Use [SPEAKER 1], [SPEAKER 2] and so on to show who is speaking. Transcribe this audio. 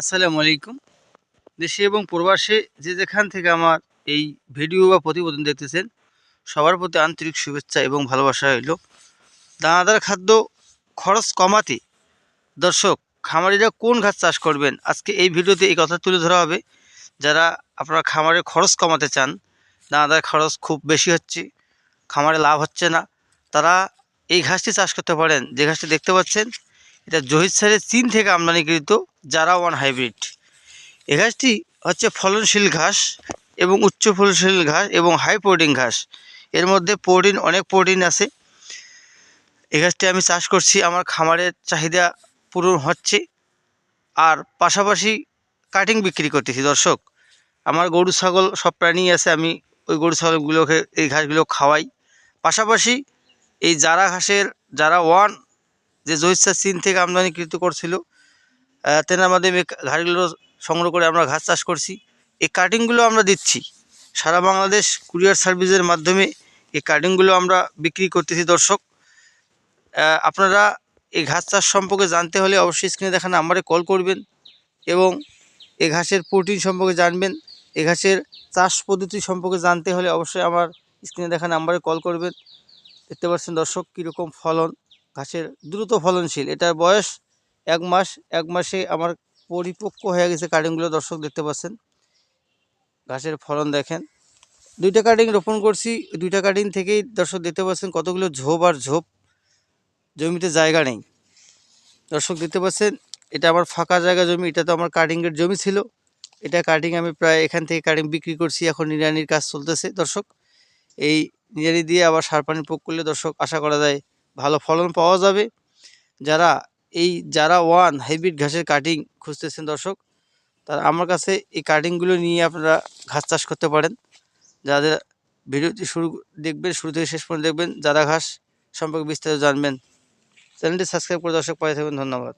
[SPEAKER 1] আসসালামু আলাইকুম। দেশে এবং প্রবাসে যে যেখান থেকে আমার এই ভিডিও বা প্রতিবেদন দেখতেছেন, সবার প্রতি আন্তরিক শুভেচ্ছা এবং ভালোবাসা রইল। দানাদার খাদ্য খরচ কমাতে দর্শক, খামারিরা কোন ঘাস চাষ করবেন? আজকে এই ভিডিওতে এই কথা তুলে ধরা হবে, যারা আপনারা খামারে খরচ কমাতে চান, দানাদার খরচ খুব বেশি হচ্ছে, খামারে লাভ হচ্ছে না, তারা এই ঘাসটি চাষ করতে পারেন। যে ঘাসটি দেখতে পাচ্ছেন এটা জহির সারের চীন থেকে আমদানিকৃত জারা ওয়ান হাইব্রিড। এই ঘাসটি হচ্ছে ফলনশীল ঘাস এবং উচ্চ ফলনশীল ঘাস এবং হাই প্রোটিন ঘাস। এর মধ্যে প্রোটিন, অনেক প্রোটিন আছে। এই ঘাসটি আমি চাষ করছি, আমার খামারের চাহিদা পূরণ হচ্ছে। আর পাশাপাশি কাটিং বিক্রি করতেছি, দর্শক। আমার গরু, ছাগল সব প্রাণী আছে, আমি ওই গরু, ছাগলগুলোকে, এই ঘাসগুলো খাওয়াই। পাশাপাশি এই জারা ঘাসের, জারা ওয়ান যে জহিসা চীন থেকে আমদানিকৃত করছিল তেনার মাধ্যমে এই ঘাসগুলো সংগ্রহ করে আমরা ঘাস চাষ করছি। এই কাটিংগুলো আমরা দিচ্ছি। সারা বাংলাদেশ কুরিয়ার সার্ভিসের মাধ্যমে এই কাটিংগুলো আমরা বিক্রি করতেছি, দর্শক। আপনারা এই ঘাস চাষ সম্পর্কে জানতে হলে অবশ্যই স্ক্রিনে দেখা নাম্বারে কল করবেন এবং এ ঘাসের প্রোটিন সম্পর্কে জানবেন। এ ঘাসের চাষ পদ্ধতি সম্পর্কে জানতে হলে অবশ্যই আমার স্ক্রিনে দেখা নাম্বারে কল করবেন। দেখতে পাচ্ছেন দর্শক কীরকম ফলন। ঘাসের দ্রুত ফলনশীল। এটার বয়স এক মাস। এক মাসে আমার পরিপক্ক হয়ে গেছে কাটিংগুলো দর্শক দেখতে পাচ্ছেন। ঘাসের ফলন দেখেন। দুইটা কাটিং রোপণ করছি। দুইটা কাটিং থেকেই দর্শক দেখতে পাচ্ছেন কতগুলো ঝোপ আর ঝোপ। জমিতে জায়গা নেই। দর্শক দেখতে পাচ্ছেন, এটা আমার ফাঁকা জায়গা জমি। এটা তো আমার কাটিংয়ের জমি ছিল। এটা কাটিং আমি প্রায় এখান থেকে কাটিং বিক্রি করছি। এখন নিড়ানির কাজ চলতেছে। দর্শক, এই নিড়ানি দিয়ে আবার সার পানি প্রয়োগ করলে দর্শক আশা করা যায় ভালো ফলন পাওয়া যাবে। যারা এই, যারা ওয়ান হাইব্রিড ঘাসের কাটিং খুঁজতেছেন দর্শক, তারা আমার কাছে এই কাটিংগুলো নিয়ে আপনারা ঘাস চাষ করতে পারেন। যাদের ভিডিওটি শুরু, দেখবেন, শুরু থেকে শেষ পর্যন্ত দেখবেন, যারা ঘাস সম্পর্কে বিস্তারিত জানবেন, চ্যানেলটি সাবস্ক্রাইব করে দর্শক পাঠিয়ে থাকবেন। ধন্যবাদ।